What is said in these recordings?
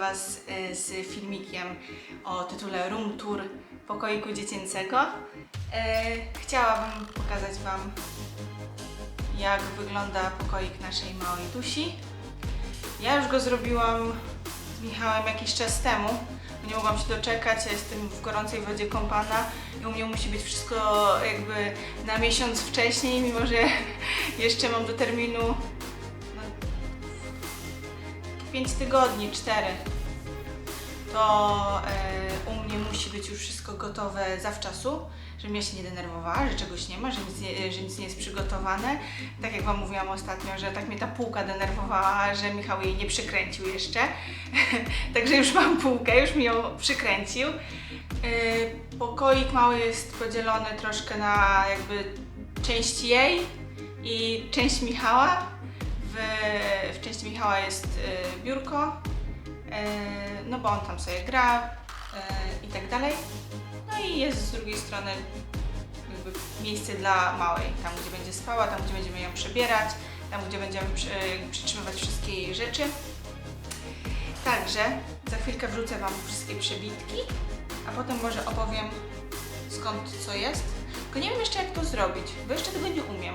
Was y, z filmikiem o tytule Room Tour pokoiku dziecięcego. Y, Chciałabym pokazać Wam, jak wygląda pokoik naszej małej Dusi. Ja już go zrobiłam z Michałem jakiś czas temu. Nie mogłam się doczekać, ja jestem w gorącej wodzie kąpana i u mnie musi być wszystko jakby na miesiąc wcześniej, mimo że jeszcze mam do terminu no, 5 tygodni, 4, to e, u mnie musi być już wszystko gotowe zawczasu, żebym ja się nie denerwowała, że czegoś nie ma, że nic nie, że nic nie jest przygotowane. Tak jak Wam mówiłam ostatnio, że tak mnie ta półka denerwowała, że Michał jej nie przykręcił jeszcze. Także już mam półkę, już mi ją przykręcił. E, pokoik mały jest podzielony troszkę na jakby część jej i część Michała. W, w części Michała jest y, biurko, no bo on tam sobie gra y, i tak dalej. No i jest z drugiej strony miejsce dla małej, tam gdzie będzie spała, tam gdzie będziemy ją przebierać, tam gdzie będziemy przy, przytrzymywać wszystkie jej rzeczy. Także za chwilkę wrzucę Wam wszystkie przebitki, a potem może opowiem skąd co jest. Tylko nie wiem jeszcze jak to zrobić, bo jeszcze tego nie umiem.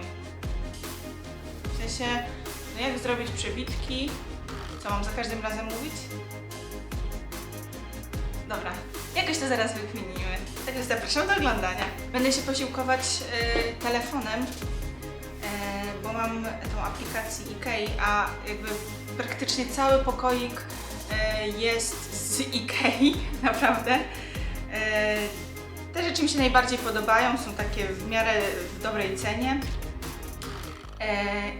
W sensie, no jak zrobić przebitki? Co mam za każdym razem mówić? Dobra, jakoś to zaraz wykminimy. Także zapraszam do oglądania. Będę się posiłkować y, telefonem, y, bo mam tą aplikację IKEA, a jakby praktycznie cały pokoik y, jest z IKEA, naprawdę. Y, te rzeczy mi się najbardziej podobają, są takie w miarę w dobrej cenie.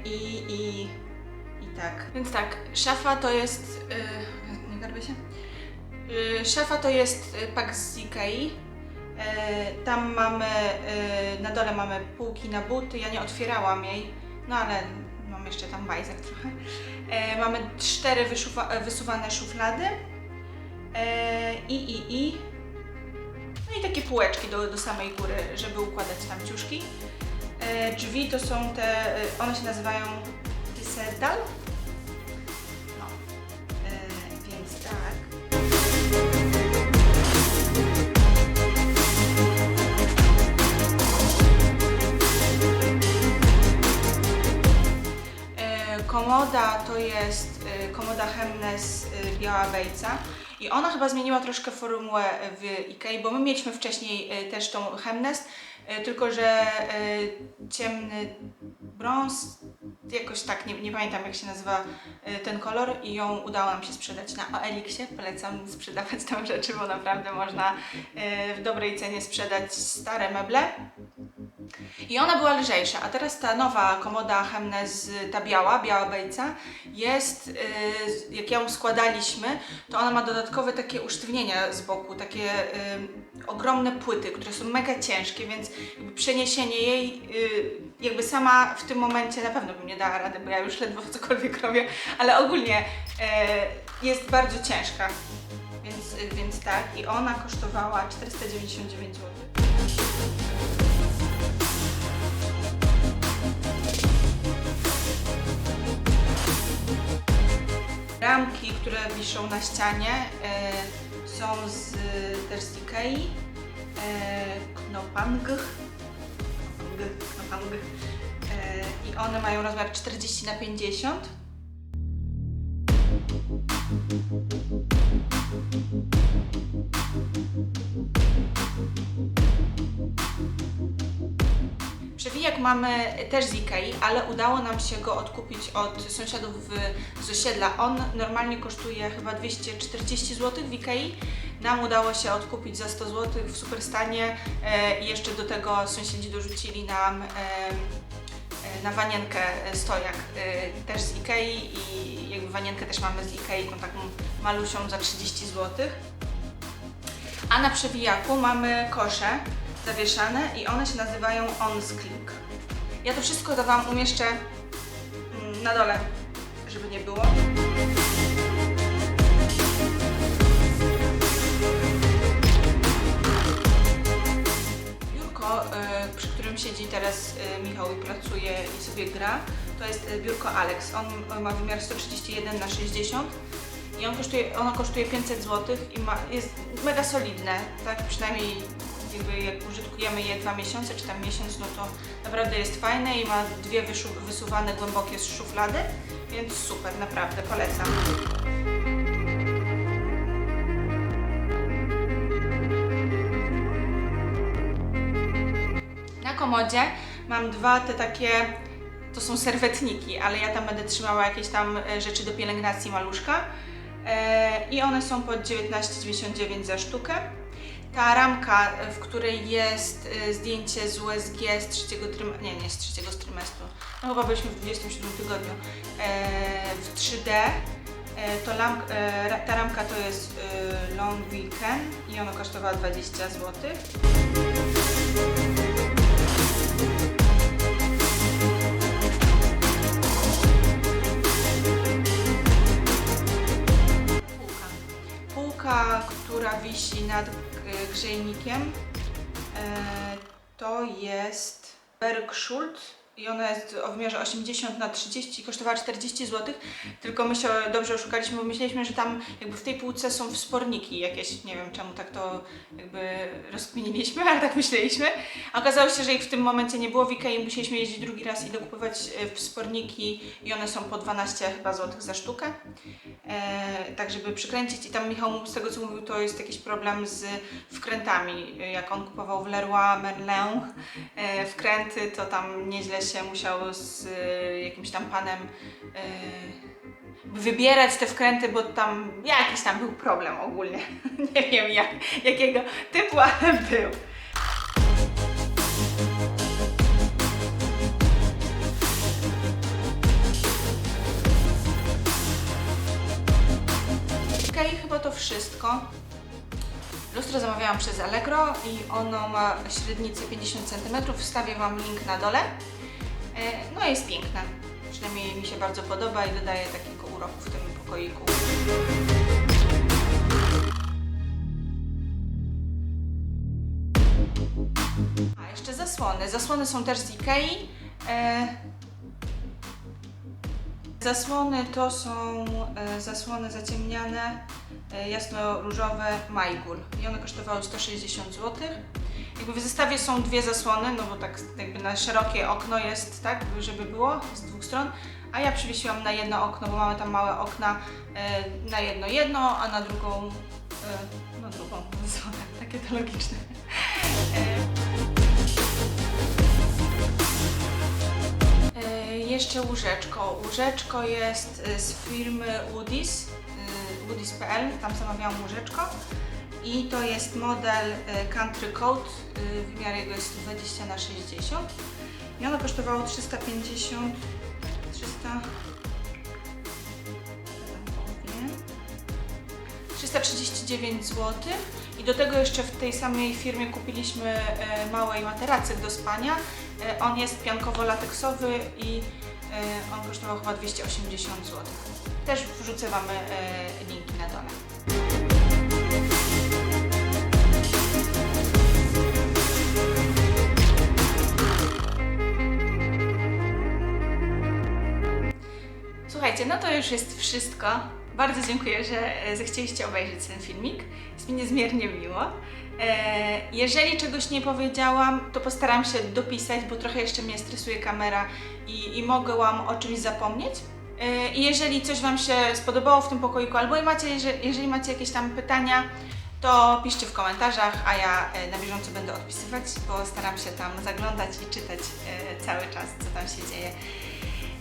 I, I tak. Więc tak, szafa to jest. y, nie garbię się. Y, szafa to jest y, pak z Ikei. E, tam mamy. y, na dole mamy półki na buty. Ja nie otwierałam jej, no ale mam jeszcze tam bajzek trochę. E, mamy cztery wysuwane szuflady. E, I, i, i. No i takie półeczki do, do samej góry, żeby układać tam ciuszki. E, drzwi to są te, e, one się nazywają Pisedal. Komoda to jest e, komoda Hemnes e, biała bejca i ona chyba zmieniła troszkę formułę w Ikei, bo my mieliśmy wcześniej e, też tą Hemnes, tylko że ciemny brąz, jakoś tak, nie, nie pamiętam jak się nazywa ten kolor i ją udało nam się sprzedać na OLX-ie. Polecam sprzedawać tam rzeczy, bo naprawdę można w dobrej cenie sprzedać stare meble. I ona była lżejsza, a teraz ta nowa komoda Hemnes, ta biała, biała bejca, jest, y, jak ją składaliśmy, to ona ma dodatkowe takie usztywnienia z boku, takie y, ogromne płyty, które są mega ciężkie, więc przeniesienie jej, y, jakby sama w tym momencie na pewno bym nie dała rady, bo ja już ledwo cokolwiek robię, ale ogólnie jest bardzo ciężka. Więc, więc tak, i ona kosztowała 499 zł. Ramki, które wiszą na ścianie, e, są z, też z Ikei. E, Knopang. Knopang. E, I one mają rozmiar 40 na 50. mamy też z Ikei, ale udało nam się go odkupić od sąsiadów z osiedla. On normalnie kosztuje chyba 240 zł w Ikei. Nam udało się odkupić za 100 zł w superstanie e, i jeszcze do tego sąsiedzi dorzucili nam e, e, na wanienkę stojak też z Ikei i jakby wanienkę też mamy z Ikei, tą taką malusią za 30 zł. A na przewijaku mamy kosze zawieszane i one się nazywają Onskling. Ja to wszystko to Wam umieszczę mm, na dole, żeby nie było. Biurko, y, przy którym siedzi teraz y, Michał i pracuje i sobie gra, To jest e, biurko Alex. On ma wymiar 131 na 60 i on kosztuje, ono kosztuje 500 zł i ma, jest mega solidne, tak? Przynajmniej jakby jak użytkujemy je dwa miesiące czy tam miesiąc, no to naprawdę jest fajne i ma dwie wysuwane głębokie szuflady, więc super, naprawdę polecam. Na komodzie mam dwa te takie, to są serwetniki, ale ja tam będę trzymała jakieś tam e, rzeczy do pielęgnacji maluszka. E, I one są po 19,99 za sztukę. Ta ramka, e, w której jest e, zdjęcie z USG z trzeciego trymestru, nie, nie z trzeciego trymestru, no chyba byliśmy w 27 tygodniu, e, w 3D, e, to ta ramka to jest Long Weekend i ona kosztowała 20 zł. Która wisi nad grzejnikiem, e, to jest Bergschult i ona jest o wymiarze 80 na 30 i kosztowała 40 zł. Tylko my się dobrze oszukaliśmy, bo myśleliśmy, że tam jakby w tej półce są wsporniki jakieś. Nie wiem czemu tak to jakby rozkminiliśmy, ale tak myśleliśmy. A okazało się, że ich w tym momencie nie było w Ikei, musieliśmy jeździć drugi raz i dokupować e, wsporniki i one są po 12 chyba złotych za sztukę. E, tak żeby przykręcić i tam Michał z tego co mówił to jest jakiś problem z wkrętami. E, Jak on kupował w Leroy Merlin e, wkręty, to tam nieźle się musiał z e, jakimś tam panem e, wybierać te wkręty, bo tam jakiś tam był problem ogólnie. Nie wiem jak, jakiego typu, ale był. Okej, chyba to wszystko. Lustro zamawiałam przez Allegro i ono ma średnicę 50 cm. Wstawię Wam link na dole. E, No jest piękne. Przynajmniej mi się bardzo podoba i dodaje takiego uroku w tym pokoiku. A jeszcze zasłony. Zasłony są też z Ikei. E, Zasłony to są e, zasłony zaciemniane, jasno-różowe Majgul i one kosztowały 160 zł. Jakby w zestawie są dwie zasłony, no bo tak jakby na szerokie okno jest, tak, żeby było z dwóch stron, a ja przywiesiłam na jedno okno, bo mamy tam małe okna, e, na jedno jedno, a na drugą, na drugą zasłonę, takie to logiczne. E, Jeszcze łóżeczko. Łóżeczko jest z firmy Woodies, e, woodies.pl, tam zamawiałam łóżeczko. I to jest model e, Country Code, e, wymiar jego jest 120 na 60 i ono kosztowało 350, 300, co tam powiem? 339 zł i do tego jeszcze w tej samej firmie kupiliśmy e, małej materacyk do spania. On jest piankowo-lateksowy i on kosztował chyba 280 zł. Też wrzucę Wam linki na dole. Słuchajcie, no to już jest wszystko. Bardzo dziękuję, że e, zechcieliście obejrzeć ten filmik. Jest mi niezmiernie miło. E, Jeżeli czegoś nie powiedziałam, to postaram się dopisać, bo trochę jeszcze mnie stresuje kamera i, i mogłam o czymś zapomnieć. E, I jeżeli coś Wam się spodobało w tym pokoiku, albo macie, jeżeli, macie jakieś tam pytania, to piszcie w komentarzach, a ja na bieżąco będę odpisywać, bo staram się tam zaglądać i czytać cały czas, co tam się dzieje.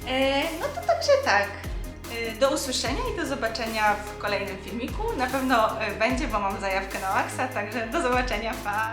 E, No to także tak. E, Do usłyszenia i do zobaczenia w kolejnym filmiku. Na pewno e, będzie, bo mam zajawkę na Maxa, także do zobaczenia. Pa!